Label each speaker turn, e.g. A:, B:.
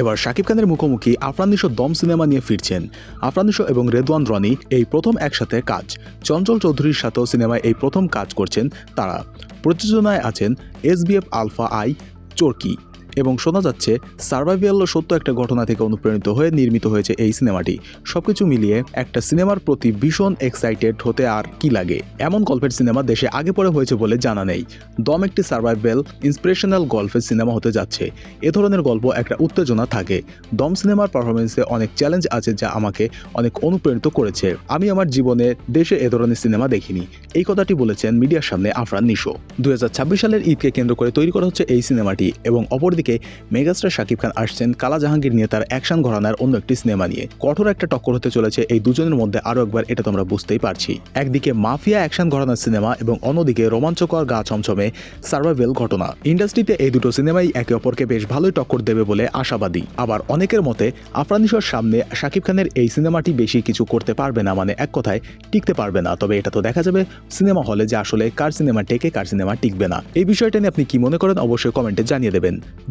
A: এবার শাকিব খানের মুখোমুখি আফরানিশো দম সিনেমা নিয়ে ফিরছেন। আফরানিশো এবং রেদওয়ান রনি এই প্রথম একসাথে কাজ। চঞ্চল চৌধুরীর সাথেও সিনেমায় এই প্রথম কাজ করছেন তারা। প্রযোজনায় আছেন এসবিএফ আলফা আই চরকি। এবং শোনা যাচ্ছে, সার্ভাইভাল সত্য একটা ঘটনা থেকে অনুপ্রাণিত হয়ে নির্মিত হয়েছে এই সিনেমাটি। সবকিছু মিলিয়ে একটা সিনেমার প্রতি ভীষণ এক্সাইটেড হতে আর কি লাগে? এমন গল্পের সিনেমা দেশে আগে পরে হয়েছে বলে জানা নেই। দম একটি সার্ভাইভাল ইন্সপিরেশনাল গল্পের সিনেমা হতে যাচ্ছে। এ ধরনের গল্প একটা উত্তেজনা থাকে। দম সিনেমার পারফরমেন্সে অনেক চ্যালেঞ্জ আছে যা আমাকে অনেক অনুপ্রাণিত করেছে। আমি আমার জীবনে দেশে এ ধরনের সিনেমা দেখিনি। এই কথাটি বলেছেন মিডিয়ার সামনে আফরান নিশো। দুই হাজার ছাব্বিশ সালের ঈদকে কেন্দ্র করে তৈরি করা হচ্ছে এই সিনেমাটি এবং অপরদিকে মেগাস্টার শাকিব খান আসছেন কালা জাহাঙ্গীর নিয়ে তার অ্যাকশন ঘরানার অন্য একটি সিনেমা নিয়ে। কঠোর একটা টক্কর হতে চলেছে এই দুজনের মধ্যে আরও একবার, এটা তোমরা বুঝতেই পারছি। একদিকে মাফিয়া অ্যাকশন ঘরানার সিনেমা এবং অন্যদিকে রোমাঞ্চকর গা ছমছমে সার্ভাইভেল ঘটনা। ইন্ডাস্ট্রিতে এই দুটো সিনেমাই একে অপরকে বেশ ভালোই টক্কর দেবে বলে আশাবাদী। আবার অনেকের মতে, আফরানিশোর সামনে শাকিব খানের এই সিনেমাটি বেশি কিছু করতে পারবে না মানে এক কথায় টিকতে পারবে না। তবে এটা তো দেখা যাবে সিনেমা হলে যে আসলে কার সিনেমা টেকে, কার সিনেমা টিকবে না। এই বিষয়টা নিয়ে আপনি কি মনে করেন অবশ্যই কমেন্টে জানিয়ে দেবেন।